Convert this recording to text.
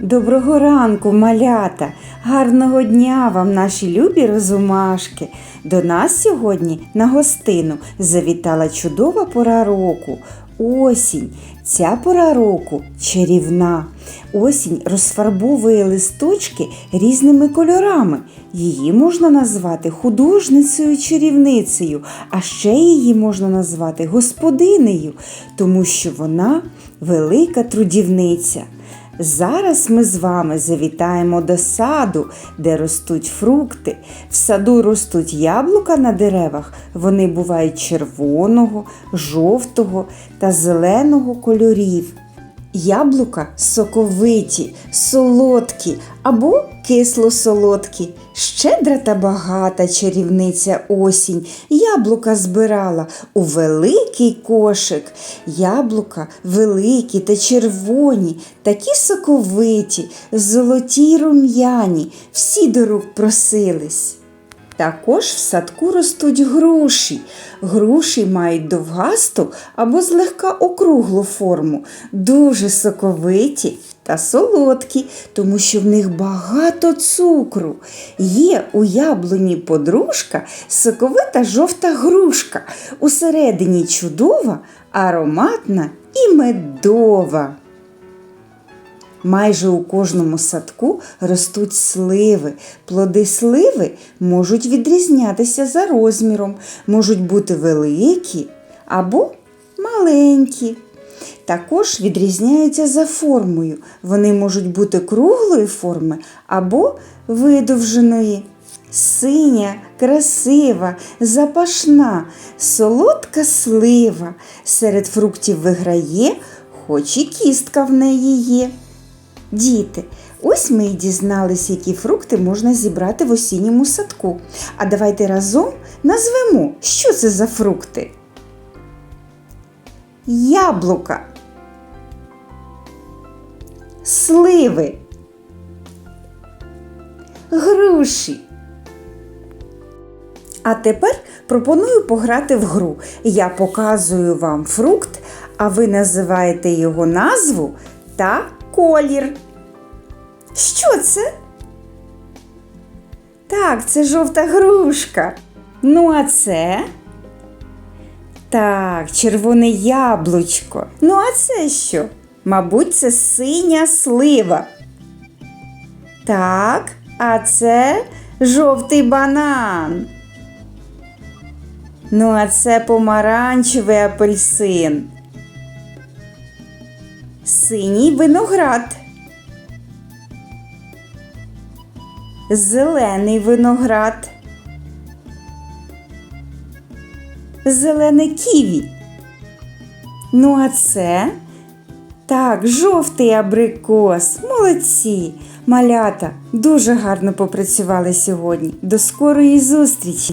Доброго ранку, малята! Гарного дня вам, наші любі розумашки! До нас сьогодні на гостину завітала чудова пора року. Осінь. Ця пора року чарівна. Осінь розфарбовує листочки різними кольорами. Її можна назвати художницею чарівницею, а ще її можна назвати господинею, тому що вона велика трудівниця. Зараз ми з вами завітаємо до саду, де ростуть фрукти. В саду ростуть яблука на деревах. Вони бувають червоного, жовтого та зеленого кольорів. Яблука соковиті, солодкі або кисло-солодкі. Щедра та багата чарівниця осінь. Яблука збирала у великий кошик. Яблука великі та червоні, такі соковиті, золоті й рум'яні, всі до рук просились. Також в садку ростуть груші. Груші мають довгасту або злегка округлу форму, дуже соковиті та солодкі, тому що в них багато цукру. Є у яблуні подружка соковита жовта грушка. Усередині чудова, ароматна і медова. Майже у кожному садку ростуть сливи. Плоди сливи можуть відрізнятися за розміром, можуть бути великі або маленькі. Також відрізняються за формою. Вони можуть бути круглої форми або видовженої. Синя, красива, запашна, солодка слива. Серед фруктів виграє, хоч і кістка в неї є. Діти, ось ми і дізнались, які фрукти можна зібрати в осінньому садку. А давайте разом назвемо, що це за фрукти. Яблука. Сливи. Груші. А тепер пропоную пограти в гру. Я показую вам фрукт, а ви називаєте його назву та колір. Що це? Так, це жовта грушка. Ну, а це? Так, червоне яблучко. Ну, а це що? Мабуть, це синя слива. Так, а це жовтий банан. Ну, а це помаранчевий апельсин. Синій виноград. Зелений виноград. Зелене ківі. Ну, а це так, жовтий абрикос. Молодці. Малята дуже гарно попрацювали сьогодні. До скорої зустрічі!